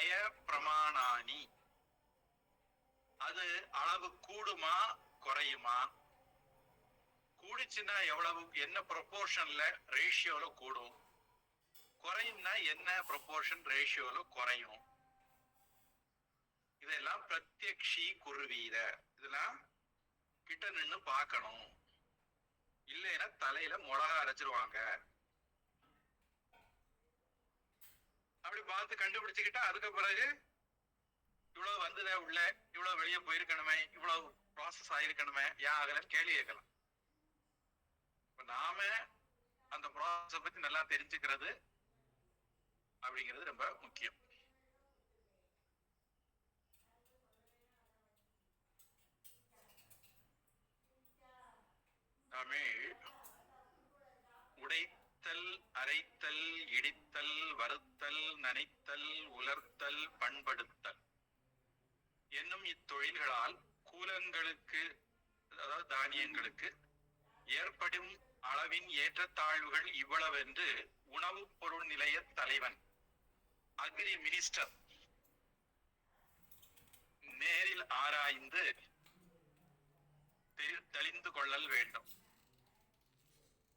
நய பிரமாணானி அது அளவு கூடுமா குறையுமா? கூடுச்சுன்னா எவ்வளவு என்ன ப்ரொபோர்ஷன்ல ரேஷியோல கூடும்? குறையும்னா என்ன ப்ரொபோர்ஷன் ரேஷியோல குறையும்? இதெல்லாம் பிரத்யக்ஷி குருவீத. இதெல்லாம் கிட்ட நின்னு பார்க்கணும். இல்லைன்னா தலையில மிளகா அரைச்சிருவாங்க. அப்படி பார்த்து கண்டுபிடிச்சுக்கிட்டா அதுக்கு பிறகு இவ்வளவு வந்ததே உள்ள இவ்வளவு வெளியே போயிருக்கணுமே இவ்வளவு ப்ராசஸ் ஆயிருக்கணுமே ஏன் ஆகலன்னு கேள்வி கேட்கலாம். இப்ப நாம அந்த ப்ராசஸ பத்தி நல்லா தெரிஞ்சுக்கிறது அப்படிங்கிறது ரொம்ப முக்கியம். தமிழ் உடைத்தல் அரைத்தல் இடித்தல் நனைத்தல் உலர்த்தல் பண்படுத்தல். என்னும் இத்தொழில்களால் கூலங்களுக்கு அதாவது தானியங்களுக்கு ஏற்படும் அளவின் ஏற்றத்தாழ்வுகள் இவ்வளவென்று உணவுப் பொருள் நிலைய தலைவன் அக்ரி மினிஸ்டர் நேரில் ஆராய்ந்து தெளிந்து கொள்ளல் வேண்டும்.